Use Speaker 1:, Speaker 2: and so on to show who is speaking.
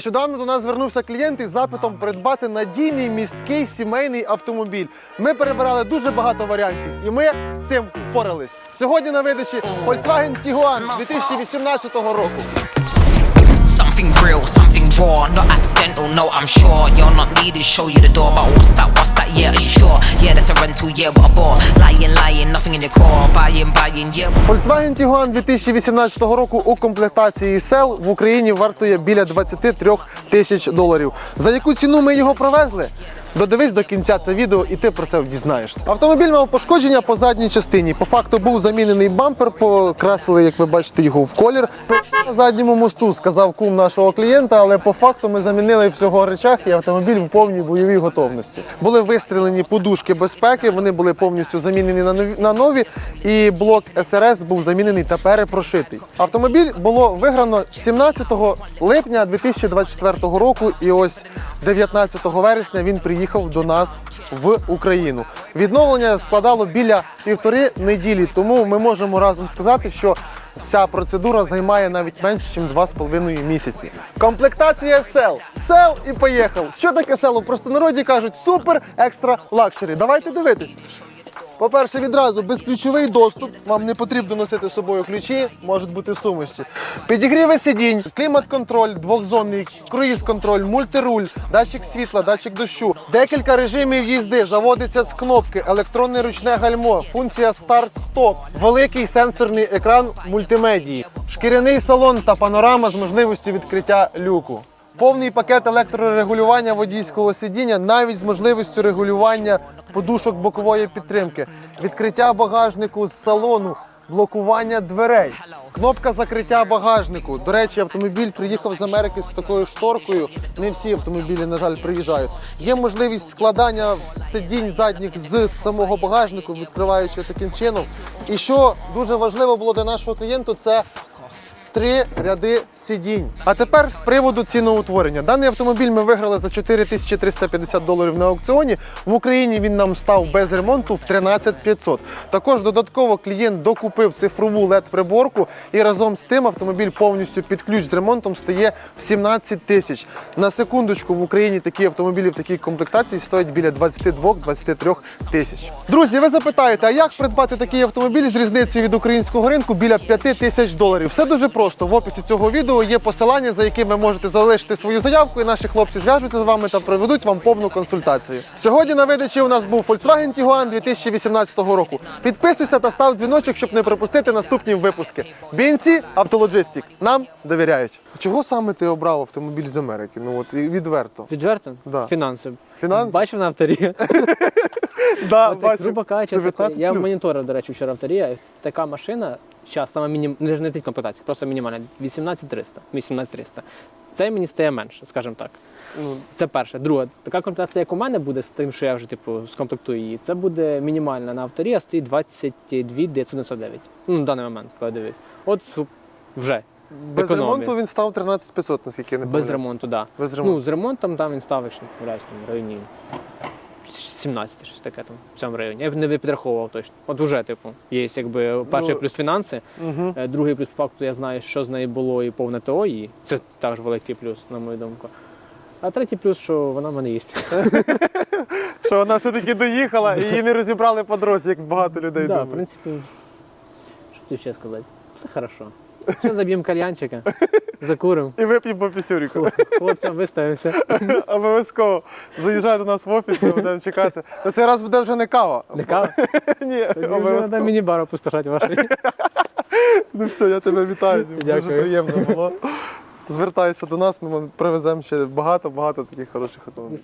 Speaker 1: Нещодавно до нас звернувся клієнт із запитом придбати надійний місткий сімейний автомобіль. Ми перебирали дуже багато варіантів, і ми з цим впорались. Сьогодні на видачі Volkswagen Tiguan 2018 року.
Speaker 2: Something real, something raw, not accidental, no, I'm sure You're not needed, show a rental, yeah, what a bore Lying, lying, nothing in your core, buying, buying, yeah
Speaker 1: Volkswagen Tiguan 2018 року у комплектації SL в Україні вартує біля 23 тисяч доларів. За яку ціну ми його привезли? Додивись до кінця це відео і ти про це дізнаєшся. Автомобіль мав пошкодження по задній частині. По факту був замінений бампер, покрасили, як ви бачите, його в колір. На задньому мосту сказав кум нашого клієнта, але по факту ми замінили всього речах і автомобіль в повній бойовій готовності. Були вистрілені подушки безпеки, вони були повністю замінені на нові, і блок СРС був замінений та перепрошитий. Автомобіль було виграно 17 липня 2024 року, і ось 19 вересня він приїхав до нас в Україну. Відновлення складало біля півтори неділі, тому ми можемо разом сказати, що Вся процедура займає навіть менше, ніж 2,5 місяці. Комплектація сел. Сел і поїхав. Що таке село? Просто народі кажуть супер екстра лакшері. Давайте дивитись. По-перше, відразу безключовий доступ. Вам не потрібно носити з собою ключі, можуть бути в сумочці. Підігріви сидінь, клімат-контроль, двохзонний, круїз-контроль, мультируль, датчик світла, датчик дощу, декілька режимів їзди, заводиться з кнопки, електронне ручне гальмо, функція старт-стоп, великий сенсорний екран мультимедії, шкіряний салон та панорама з можливістю відкриття люку. Повний пакет електрорегулювання водійського сидіння, навіть з можливістю регулювання подушок бокової підтримки, відкриття багажнику з салону, блокування дверей, кнопка закриття багажнику. До речі, автомобіль приїхав з Америки з такою шторкою. Не всі автомобілі, на жаль, приїжджають. Є можливість складання сидінь задніх з самого багажнику, відкриваючи таким чином. І що дуже важливо було для нашого клієнту, це три ряди сидінь. А тепер з приводу ціноутворення. Даний автомобіль ми виграли за 4350 доларів на аукціоні. В Україні він нам став без ремонту в 13500. Також додатково клієнт докупив цифрову led приборку і разом з тим автомобіль повністю під ключ з ремонтом стає в 17 тисяч. На секундочку в Україні такі автомобілі в такій комплектації стоять біля 22-23 тисяч. Друзі, ви запитаєте, а як придбати такий автомобіль з різницею від українського ринку біля 5 тисяч доларів? Все дуже просто. В описі цього відео є посилання, за яким ви можете залишити свою заявку, і наші хлопці зв'яжуться з вами та проведуть вам повну консультацію. Сьогодні на видачі у нас був Volkswagen Tiguan 2018 року. Підписуйся та став дзвіночок, щоб не пропустити наступні випуски. BNC Автологистик. Нам довіряють. Чого саме ти обрав автомобіль з Америки? Ну от відверто.
Speaker 3: Відверто?
Speaker 1: Да.
Speaker 3: Фінанси.
Speaker 1: Фінанси?
Speaker 3: Бачив на авторі.
Speaker 1: Да,
Speaker 3: грубо кажучи, я моніторив, до речі, вчора авторія. Така машина, зараз саме мінім... не тільки комплектація, просто мінімальна 18300, 18300. Це мені стає менше, скажімо так.
Speaker 1: Ну,
Speaker 3: Це перше. Друге, така комплектація, як у мене буде з тим, що я вже типу скомплектую її, це буде мінімальна на авторі, а стоїть 22 999. Ну, на даний момент, коли дивись. От вже.
Speaker 1: без
Speaker 3: Економія.
Speaker 1: ремонту він став 13500, наскільки я не
Speaker 3: Без ремонту, так. Да.
Speaker 1: Без ремонту.
Speaker 3: Ну, з ремонтом там він став, якщо не помиляюсь, там, в районі 17 щось таке там в цьому районі. Я б не підраховував точно. От уже, типу, є якби перший
Speaker 1: Ну,
Speaker 3: плюс фінанси,
Speaker 1: Угу.
Speaker 3: другий плюс по факту я знаю, що з нею було і повне ТО її. Це також великий плюс, на мою думку. А третій плюс, що вона в мене є.
Speaker 1: Що вона все-таки доїхала і її не розібрали по дорозі, як багато людей
Speaker 3: Да, в принципі, що тут ще сказати? Все хорошо. Зараз заб'ємо кальянчика, закуримо,
Speaker 1: І вип'ємо по пісюріку.
Speaker 3: хлопцям виставимося.
Speaker 1: Обов'язково. Заїжджай до нас в офіс, ми будемо чекати. На цей раз буде вже не кава.
Speaker 3: Не кава?
Speaker 1: Ні,
Speaker 3: Треба міні-бар опустошати ваші.
Speaker 1: Ну все, я тебе вітаю. Дуже приємно було. Звертайся до нас, ми вам привеземо ще багато-багато таких хороших автомобілів.